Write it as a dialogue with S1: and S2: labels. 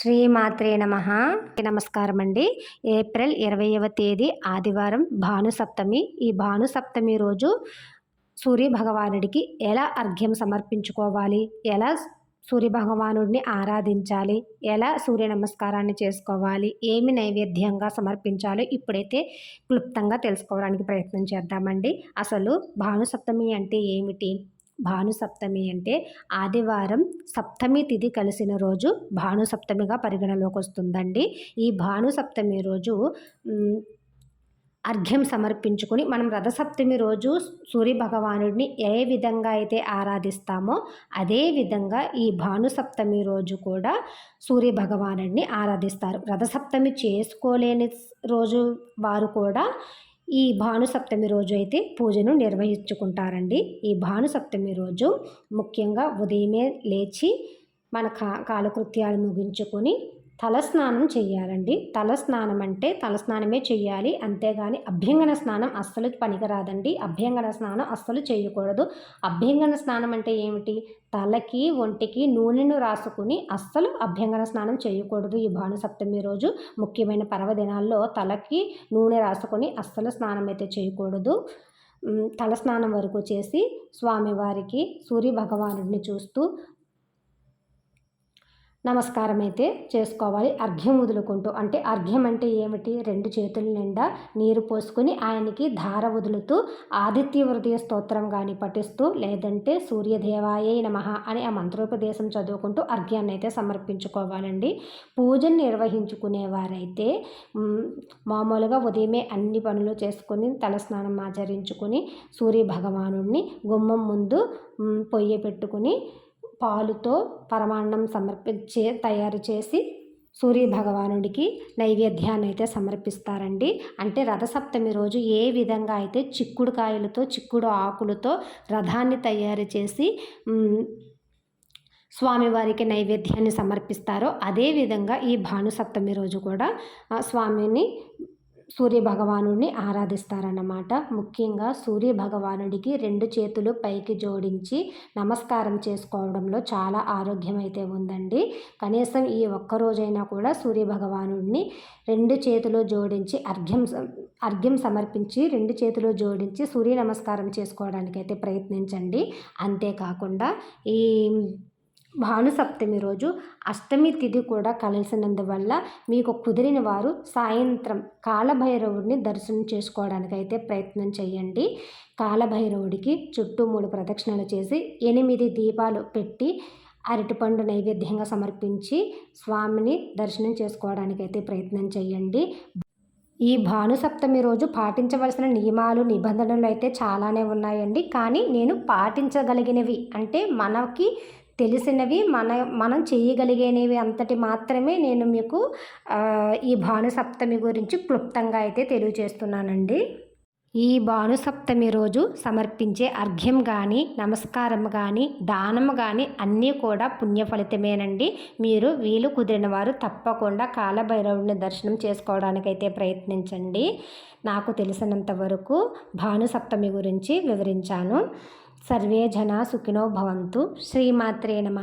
S1: శ్రీమాత్రే నమ. నమస్కారం అండి ఏప్రిల్ ఇరవైవ తేదీ ఆదివారం భానుసప్తమి. ఈ భానుసప్తమి రోజు సూర్య భగవానుడికి ఎలా అర్ఘ్యం సమర్పించుకోవాలి? ఎలా సూర్య భగవానుడిని ఆరాధించాలి? ఎలా సూర్య నమస్కారాన్ని చేసుకోవాలి? ఏమి నైవేద్యంగా సమర్పించాలో ఇప్పుడైతే క్లుప్తంగా తెలుసుకోవడానికి ప్రయత్నం చేద్దామండి. అసలు భానుసప్తమి అంటే ఏమిటి? భానుసప్తమి అంటే ఆదివారం సప్తమి తిథి కలిసిన రోజు భానుసప్తమిగా పరిగణలోకి వస్తుందండి ఈ భానుసప్తమి రోజు అర్ఘ్యం సమర్పించుకొని మనం రథసప్తమి రోజు సూర్య భగవానుడిని ఏ విధంగా అయితే ఆరాధిస్తామో అదే విధంగా ఈ భానుసప్తమి రోజు కూడా సూర్య భగవానుడిని ఆరాధిస్తారు. రథసప్తమి చేసుకోలేని రోజు వారు కూడా ఈ భానుసప్తమి రోజు అయితే పూజను నిర్వహించుకుంటారండి. ఈ భానుసప్తమి రోజు ముఖ్యంగా ఉదయమే లేచి మన కా కాలకృత్యాలు ముగించుకొని తలస్నానం చేయాలండి తలస్నానం అంటే తలస్నానమే చేయాలి అంతేగాని అభ్యంగన స్నానం అస్సలు పనికిరాదండి. అభ్యంగన స్నానం అస్సలు చేయకూడదు. అభ్యంగన స్నానం అంటే ఏమిటి? తలకి ఒంటికి నూనెను రాసుకుని అస్సలు అభ్యంగన స్నానం చేయకూడదు ఈ భానుసప్తమి రోజు. ముఖ్యమైన పర్వదినాల్లో తలకి నూనె రాసుకొని అస్సలు స్నానం అయితే చేయకూడదు తలస్నానం వరకు చేసి స్వామివారికి సూర్య భగవానుడిని చూస్తూ నమస్కారం అయితే చేసుకోవాలి. అర్ఘ్యం వదులుకుంటూ. అంటే అర్ఘ్యం అంటే ఏమిటి? రెండు చేతుల నిండా నీరు పోసుకుని ఆయనకి ధార వదులుతూ ఆదిత్య హృదయ స్తోత్రం కానీ పఠిస్తూ లేదంటే సూర్యదేవాయే నమ అని ఆ మంత్రోపదేశం చదువుకుంటూ అర్ఘ్యాన్ని అయితే సమర్పించుకోవాలండి. పూజను నిర్వహించుకునేవారైతే మామూలుగా ఉదయమే అన్ని పనులు చేసుకొని తలస్నానం ఆచరించుకొని సూర్య భగవాను గుమ్మం ముందు పొయ్యి పెట్టుకుని పాలుతో పరమాన్నం సమర్పించే తయారు చేసి సూర్య భగవానుడికి నైవేద్యాన్ని అయితే సమర్పిస్తారండి. అంటే రథసప్తమి రోజు ఏ విధంగా అయితే చిక్కుడు కాయలతో చిక్కుడు ఆకులతో రథాన్ని తయారు చేసి స్వామివారికి నైవేద్యాన్ని సమర్పిస్తారో అదేవిధంగా ఈ భానుసప్తమి రోజు కూడా స్వామిని సూర్య భగవానుడిని ఆరాధిస్తారన్నమాట. ముఖ్యంగా సూర్య భగవానుడికి రెండు చేతులు పైకి జోడించి నమస్కారం చేసుకోవడంలో చాలా ఆరోగ్యం అయితే ఉందండి. కనీసం ఈ ఒక్కరోజైనా కూడా సూర్య భగవానుడిని రెండు చేతులు జోడించి అర్ఘ్యం అర్ఘ్యం సమర్పించి రెండు చేతులు జోడించి సూర్య నమస్కారం చేసుకోవడానికైతే ప్రయత్నించండి. అంతేకాకుండా ఈ భానుసప్తమి రోజు అష్టమి తిథి కూడా కలిసినందువల్ల మీకు కుదిరిన వారు సాయంత్రం కాలభైరవుడిని దర్శనం చేసుకోవడానికి అయితే ప్రయత్నం చేయండి. కాలభైరవుడికి చుట్టూ మూడు ప్రదక్షిణలు చేసి ఎనిమిది దీపాలు పెట్టి అరటిపండు నైవేద్యంగా సమర్పించి స్వామిని దర్శనం చేసుకోవడానికి అయితే ప్రయత్నం చేయండి. ఈ భానుసప్తమి రోజు పాటించవలసిన నియమాలు నిబంధనలు అయితే చాలానే ఉన్నాయండి. కానీ నేను పాటించగలిగినవి అంటే మనకి తెలిసినవి మన మనం చేయగలిగేవి అంతటి మాత్రమే నేను మీకు ఈ భానుసప్తమి గురించి క్లుప్తంగా అయితే తెలియజేస్తున్నానండి. ఈ భానుసప్తమి రోజు సమర్పించే అర్ఘ్యం కానీ నమస్కారం కానీ దానం కానీ అన్నీ కూడా పుణ్య ఫలితమేనండి మీరు వీలు కుదిరిన వారు తప్పకుండా కాలభైరవుడిని దర్శనం చేసుకోవడానికైతే ప్రయత్నించండి. నాకు తెలిసినంత వరకు భానుసప్తమి గురించి వివరించాను. సర్వే జనా సుఖినో భవంతు. శ్రీమాత్రే నమ.